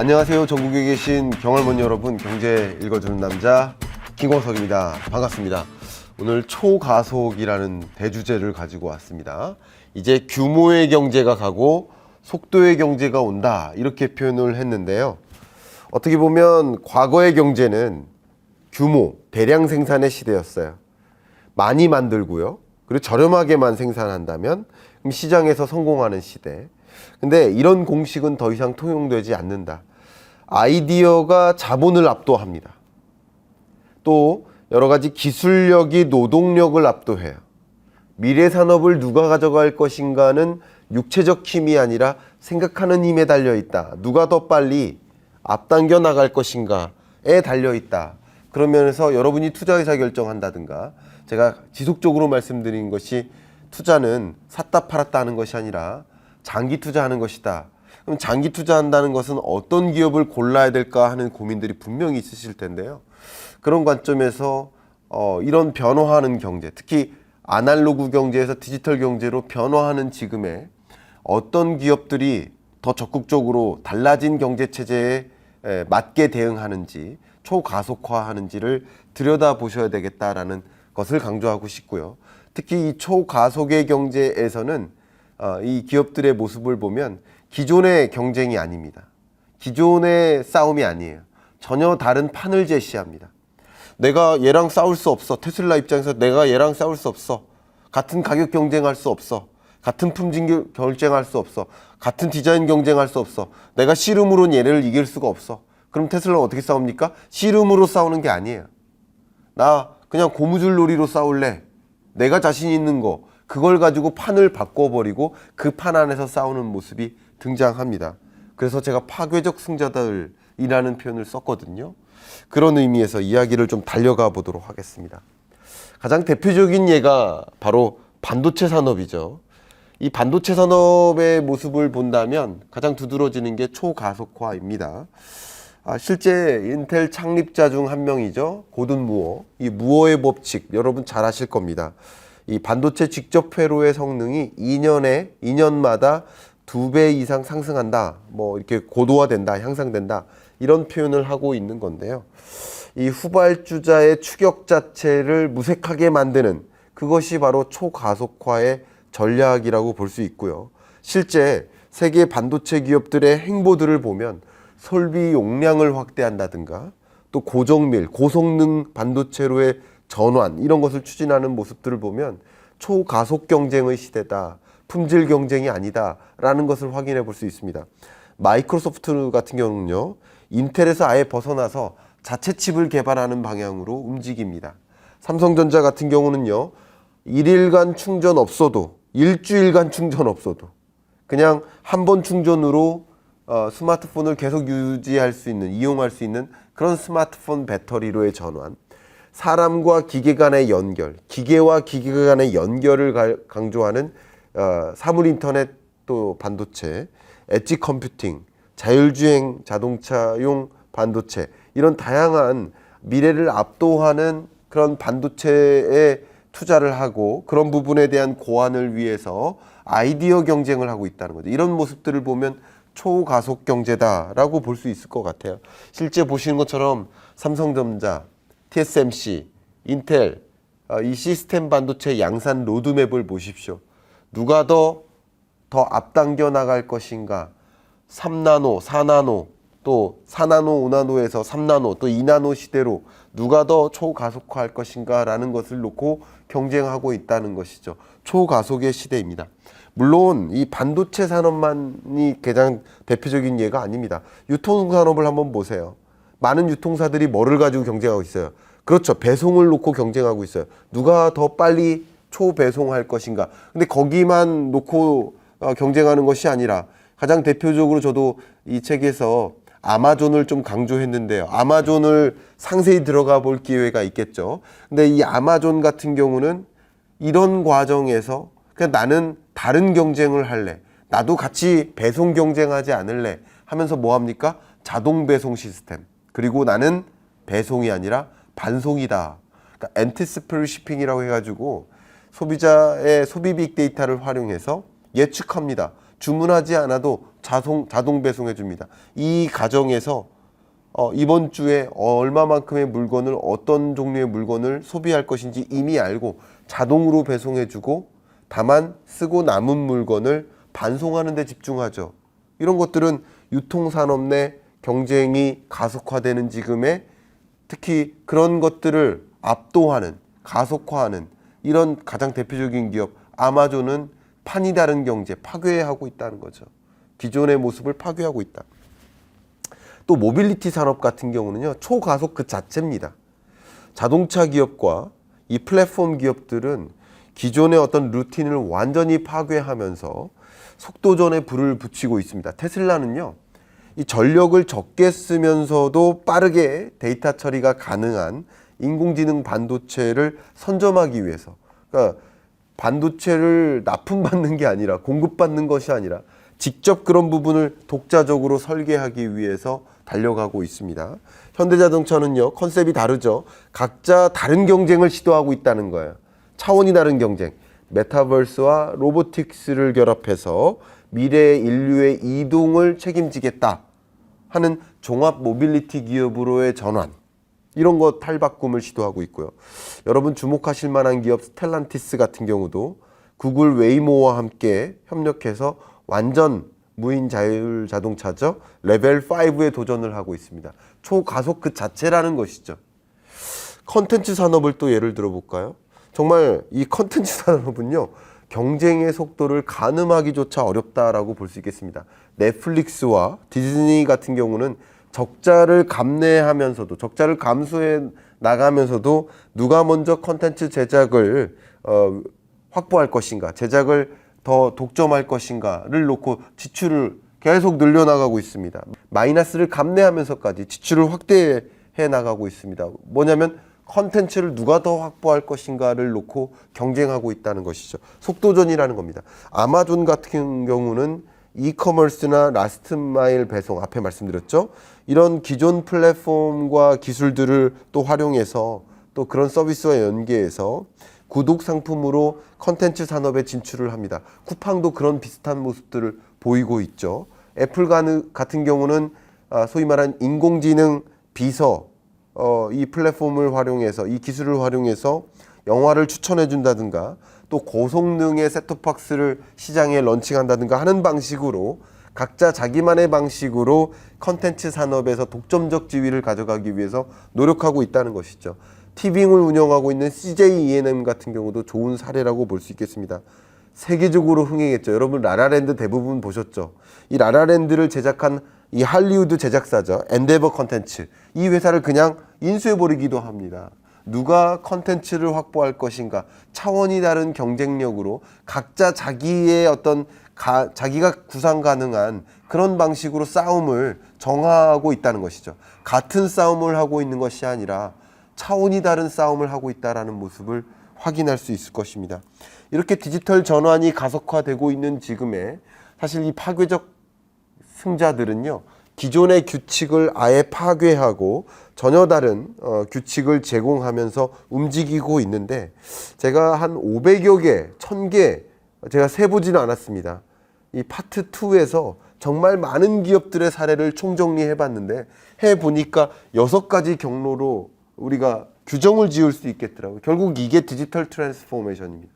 안녕하세요. 전국에 계신 경할머니 여러분, 경제 읽어주는 남자 김광석입니다. 반갑습니다. 오늘 초가속이라는 대주제를 가지고 왔습니다. 이제 규모의 경제가 가고 속도의 경제가 온다 이렇게 표현을 했는데요. 어떻게 보면 과거의 경제는 규모, 대량 생산의 시대였어요. 많이 만들고요. 그리고 저렴하게만 생산한다면 시장에서 성공하는 시대. 근데 이런 공식은 더 이상 통용되지 않는다. 아이디어가 자본을 압도합니다. 또 여러 가지 기술력이 노동력을 압도해요. 미래 산업을 누가 가져갈 것인가는 육체적 힘이 아니라 생각하는 힘에 달려 있다. 누가 더 빨리 앞당겨 나갈 것인가에 달려 있다. 그런 면에서 여러분이 투자 의사 결정한다든가 제가 지속적으로 말씀드린 것이 투자는 샀다 팔았다 하는 것이 아니라 장기 투자하는 것이다. 그럼 장기 투자한다는 것은 어떤 기업을 골라야 될까 하는 고민들이 분명히 있으실 텐데요. 그런 관점에서 어, 이런 변화하는 경제, 특히 아날로그 경제에서 디지털 경제로 변화하는 지금에 어떤 기업들이 더 적극적으로 달라진 경제 체제에 에, 맞게 대응하는지 초가속화하는지를 들여다 보셔야 되겠다라는 것을 강조하고 싶고요. 특히 이 초가속의 경제에서는 어, 이 기업들의 모습을 보면 기존의 경쟁이 아닙니다. 기존의 싸움이 아니에요. 전혀 다른 판을 제시합니다. 내가 얘랑 싸울 수 없어. 테슬라 입장에서 내가 얘랑 싸울 수 없어. 같은 가격 경쟁할 수 없어. 같은 품질 겨- 경쟁할 수 없어. 같은 디자인 경쟁할 수 없어. 내가 씨름으로는 얘를 이길 수가 없어. 그럼 테슬라는 어떻게 싸웁니까? 씨름으로 싸우는 게 아니에요. 나 그냥 고무줄 놀이로 싸울래. 내가 자신 있는 거 그걸 가지고 판을 바꿔버리고 그 판 안에서 싸우는 모습이 등장합니다. 그래서 제가 파괴적 승자들이라는 표현을 썼거든요. 그런 의미에서 이야기를 좀 달려가 보도록 하겠습니다. 가장 대표적인 예가 바로 반도체 산업이죠. 이 반도체 산업의 모습을 본다면 가장 두드러지는 게 초가속화입니다. 아, 실제 인텔 창립자 중 한 명이죠. 고든 무어. 이 무어의 법칙 여러분 잘 아실 겁니다. 이 반도체 직접 회로의 성능이 2년에 2년마다 두 배 이상 상승한다. 뭐 이렇게 고도화된다, 향상된다. 이런 표현을 하고 있는 건데요. 이 후발주자의 추격 자체를 무색하게 만드는 그것이 바로 초가속화의 전략이라고 볼 수 있고요. 실제 세계 반도체 기업들의 행보들을 보면 설비 용량을 확대한다든가 또 고정밀, 고성능 반도체로의 전환 이런 것을 추진하는 모습들을 보면 초가속 경쟁의 시대다. 품질 경쟁이 아니다라는 것을 확인해 볼 수 있습니다. 마이크로소프트 같은 경우는요. 인텔에서 아예 벗어나서 자체 칩을 개발하는 방향으로 움직입니다. 삼성전자 같은 경우는요. 일일간 충전 없어도 일주일간 충전 없어도 그냥 한 번 충전으로 어, 스마트폰을 계속 유지할 수 있는 이용할 수 있는 그런 스마트폰 배터리로의 전환 사람과 기계 간의 연결 기계와 기계 간의 연결을 가- 강조하는 어, 사물 인터넷 또 반도체 엣지 컴퓨팅 자율주행 자동차용 반도체 이런 다양한 미래를 압도하는 그런 반도체에 투자를 하고 그런 부분에 대한 고안을 위해서 아이디어 경쟁을 하고 있다는 거죠. 이런 모습들을 보면 초가속 경제다라고 볼 수 있을 것 같아요. 실제 보시는 것처럼 삼성전자, TSMC, 인텔 어, 이 시스템 반도체 양산 로드맵을 보십시오. 누가 더 더 앞당겨 나갈 것인가? 3나노, 4나노, 또 4나노, 5나노에서 3나노, 또 2나노 시대로 누가 더 초가속화할 것인가 라는 것을 놓고 경쟁하고 있다는 것이죠. 초가속의 시대입니다. 물론 이 반도체 산업만이 가장 대표적인 예가 아닙니다. 유통 산업을 한번 보세요. 많은 유통사들이 뭐를 가지고 경쟁하고 있어요? 그렇죠. 배송을 놓고 경쟁하고 있어요. 누가 더 빨리 초배송할 것인가. 근데 거기만 놓고 어, 경쟁하는 것이 아니라 가장 대표적으로 저도 이 책에서 아마존을 좀 강조했는데요. 아마존을 상세히 들어가 볼 기회가 있겠죠. 근데 이 아마존 같은 경우는 이런 과정에서 그냥 나는 다른 경쟁을 할래. 나도 같이 배송 경쟁하지 않을래. 하면서 뭐 합니까? 자동 배송 시스템. 그리고 나는 배송이 아니라 반송이다. 그러니까 엔티스프리 shipping이라고 해가지고 소비자의 소비 빅데이터를 활용해서 예측합니다. 주문하지 않아도 자동 자동 배송해 줍니다. 이 과정에서 어, 이번 주에 얼마만큼의 물건을 어떤 종류의 물건을 소비할 것인지 이미 알고 자동으로 배송해 주고 다만 쓰고 남은 물건을 반송하는 데 집중하죠. 이런 것들은 유통산업 내 경쟁이 가속화되는 지금에 특히 그런 것들을 압도하는 가속화하는 이런 가장 대표적인 기업 아마존은 판이 다른 경제 파괴하고 있다는 거죠. 기존의 모습을 파괴하고 있다. 또 모빌리티 산업 같은 경우는요 초가속 그 자체입니다. 자동차 기업과 이 플랫폼 기업들은 기존의 어떤 루틴을 완전히 파괴하면서 속도전에 불을 붙이고 있습니다. 테슬라는요 이 전력을 적게 쓰면서도 빠르게 데이터 처리가 가능한 인공지능 반도체를 선점하기 위해서 그러니까 반도체를 납품받는 게 아니라 공급받는 것이 아니라 직접 그런 부분을 독자적으로 설계하기 위해서 달려가고 있습니다. 현대자동차는요 컨셉이 다르죠. 각자 다른 경쟁을 시도하고 있다는 거예요. 차원이 다른 경쟁. 메타버스와 로보틱스를 결합해서 미래 인류의 이동을 책임지겠다 하는 종합 모빌리티 기업으로의 전환. 이런 거 탈바꿈을 시도하고 있고요. 여러분 주목하실 만한 기업 스텔란티스 같은 경우도 구글 웨이모와 함께 협력해서 완전 무인 자율 자동차죠. 레벨 5에 도전을 하고 있습니다. 초가속 그 자체라는 것이죠. 컨텐츠 산업을 또 예를 들어 볼까요? 정말 이 컨텐츠 산업은요. 경쟁의 속도를 가늠하기조차 어렵다라고 볼 수 있겠습니다. 넷플릭스와 디즈니 같은 경우는 적자를 감내하면서도 적자를 감수해 나가면서도 누가 먼저 컨텐츠 제작을 어, 확보할 것인가, 제작을 더 독점할 것인가를 놓고 지출을 계속 늘려나가고 있습니다. 마이너스를 감내하면서까지 지출을 확대해 나가고 있습니다. 뭐냐면 컨텐츠를 누가 더 확보할 것인가를 놓고 경쟁하고 있다는 것이죠. 속도전이라는 겁니다. 아마존 같은 경우는 이커머스나 라스트 마일 배송 앞에 말씀드렸죠. 이런 기존 플랫폼과 기술들을 또 활용해서 또 그런 서비스와 연계해서 구독 상품으로 컨텐츠 산업에 진출을 합니다. 쿠팡도 그런 비슷한 모습들을 보이고 있죠. 애플 같은 경우는 아, 소위 말한 인공지능 비서 어, 이 플랫폼을 활용해서 이 기술을 활용해서 영화를 추천해 준다든가 또 고성능의 셋톱박스를 시장에 런칭한다든가 하는 방식으로 각자 자기만의 방식으로 컨텐츠 산업에서 독점적 지위를 가져가기 위해서 노력하고 있다는 것이죠. 티빙을 운영하고 있는 CJ E&M 같은 경우도 좋은 사례라고 볼 수 있겠습니다. 세계적으로 흥행했죠. 여러분 라라랜드 대부분 보셨죠? 이 라라랜드를 제작한 이 할리우드 제작사죠. 엔데버 컨텐츠. 이 회사를 그냥 인수해버리기도 합니다. 누가 컨텐츠를 확보할 것인가 차원이 다른 경쟁력으로 각자 자기의 어떤 가, 자기가 구상 가능한 그런 방식으로 싸움을 정하고 있다는 것이죠. 같은 싸움을 하고 있는 것이 아니라 차원이 다른 싸움을 하고 있다라는 모습을 확인할 수 있을 것입니다. 이렇게 디지털 전환이 가속화되고 있는 지금에 사실 이 파괴적 승자들은요. 기존의 규칙을 아예 파괴하고 전혀 다른 어, 규칙을 제공하면서 움직이고 있는데 제가 한 500여 개, 1000개 제가 세보지는 않았습니다. 이 파트 2에서 정말 많은 기업들의 사례를 총정리해 봤는데 해 보니까 여섯 가지 경로로 우리가 규정을 지을 수 있겠더라고요. 결국 이게 디지털 트랜스포메이션입니다.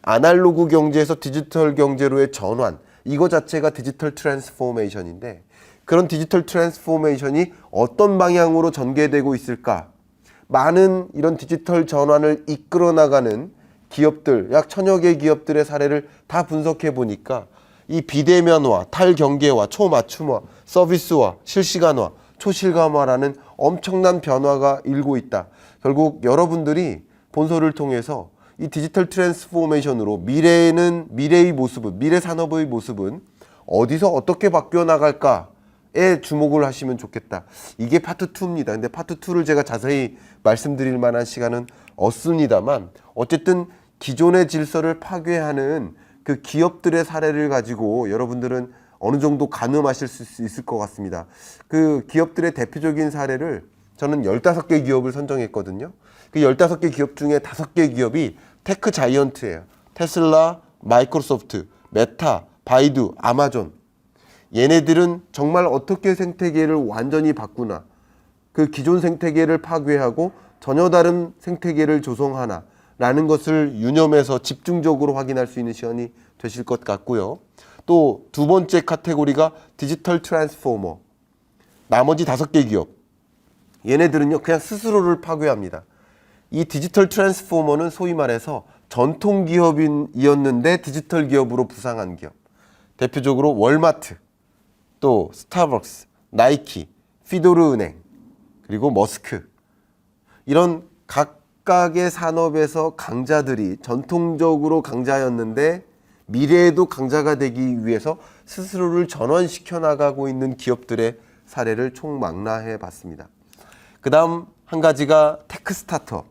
아날로그 경제에서 디지털 경제로의 전환, 이거 자체가 디지털 트랜스포메이션인데 그런 디지털 트랜스포메이션이 어떤 방향으로 전개되고 있을까? 많은 이런 디지털 전환을 이끌어 나가는 기업들, 약 천여 개 기업들의 사례를 다 분석해 보니까 이 비대면화, 탈경계화, 초맞춤화, 서비스화, 실시간화, 초실감화라는 엄청난 변화가 일고 있다. 결국 여러분들이 본소를 통해서 이 디지털 트랜스포메이션으로 미래에는 미래의 모습은 미래 산업의 모습은 어디서 어떻게 바뀌어 나갈까 에 주목을 하시면 좋겠다. 이게 파트 2입니다. 근데 파트 2를 제가 자세히 말씀드릴 만한 시간은 없습니다만 어쨌든 기존의 질서를 파괴하는 그 기업들의 사례를 가지고 여러분들은 어느 정도 가늠하실 수 있을 것 같습니다. 그 기업들의 대표적인 사례를 저는 15개 기업을 선정했거든요. 그 15개 기업 중에 5개 기업이 테크 자이언트예요. 테슬라, 마이크로소프트, 메타, 바이두, 아마존. 얘네들은 정말 어떻게 생태계를 완전히 바꾸나 그 기존 생태계를 파괴하고 전혀 다른 생태계를 조성하나 라는 것을 유념해서 집중적으로 확인할 수 있는 시간이 되실 것 같고요. 또 두 번째 카테고리가 디지털 트랜스포머. 나머지 다섯 개 기업. 얘네들은요, 그냥 스스로를 파괴합니다. 이 디지털 트랜스포머는 소위 말해서 전통 기업이었는데 디지털 기업으로 부상한 기업. 대표적으로 월마트, 또 스타벅스, 나이키, 피도르 은행, 그리고 머스크. 이런 각각의 산업에서 강자들이 전통적으로 강자였는데 미래에도 강자가 되기 위해서 스스로를 전환시켜 나가고 있는 기업들의 사례를 총망라해 봤습니다. 그 다음 한 가지가 테크 스타트업.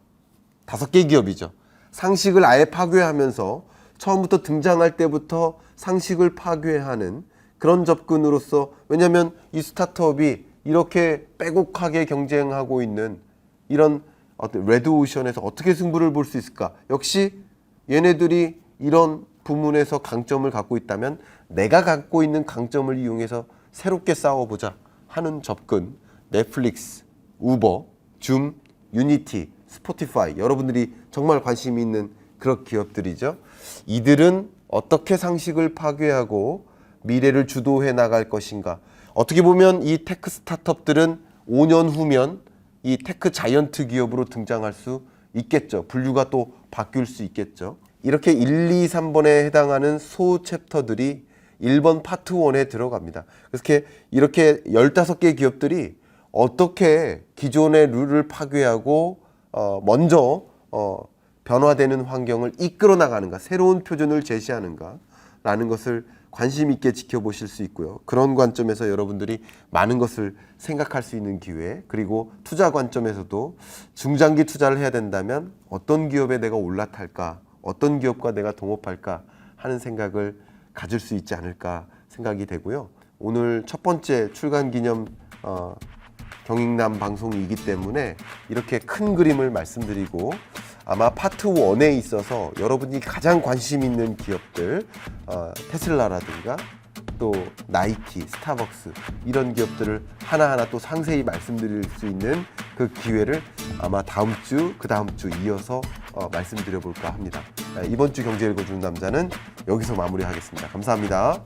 다섯 개 기업이죠. 상식을 아예 파괴하면서 처음부터 등장할 때부터 상식을 파괴하는 그런 접근으로서 왜냐하면 이 스타트업이 이렇게 빼곡하게 경쟁하고 있는 이런 어떤 레드 오션에서 어떻게 승부를 볼 수 있을까? 역시 얘네들이 이런 부문에서 강점을 갖고 있다면 내가 갖고 있는 강점을 이용해서 새롭게 싸워보자 하는 접근. 넷플릭스, 우버, 줌, 유니티, 스포티파이 여러분들이 정말 관심 있는 그런 기업들이죠. 이들은 어떻게 상식을 파괴하고 미래를 주도해 나갈 것인가. 어떻게 보면 이 테크 스타트업들은 5년 후면 이 테크 자이언트 기업으로 등장할 수 있겠죠. 분류가 또 바뀔 수 있겠죠. 이렇게 1, 2, 3번에 해당하는 소 챕터들이 1번 파트 1에 들어갑니다. 그래서 이렇게 15개 기업들이 어떻게 기존의 룰을 파괴하고 어, 먼저 어, 변화되는 환경을 이끌어 나가는가, 새로운 표준을 제시하는가, 라는 것을 관심 있게 지켜보실 수 있고요. 그런 관점에서 여러분들이 많은 것을 생각할 수 있는 기회, 그리고 투자 관점에서도 중장기 투자를 해야 된다면 어떤 기업에 내가 올라탈까, 어떤 기업과 내가 동업할까 하는 생각을 가질 수 있지 않을까 생각이 되고요. 오늘 첫 번째 출간 기념 어, 경익남 방송이기 때문에 이렇게 큰 그림을 말씀드리고 아마 파트 1에 있어서 여러분이 가장 관심 있는 기업들 어, 테슬라라든가 또 나이키, 스타벅스 이런 기업들을 하나하나 또 상세히 말씀드릴 수 있는 그 기회를 아마 다음 주, 그 다음 주 이어서 어, 말씀드려 볼까 합니다. 아, 이번 주 경제 읽어주는 남자는 여기서 마무리하겠습니다. 감사합니다.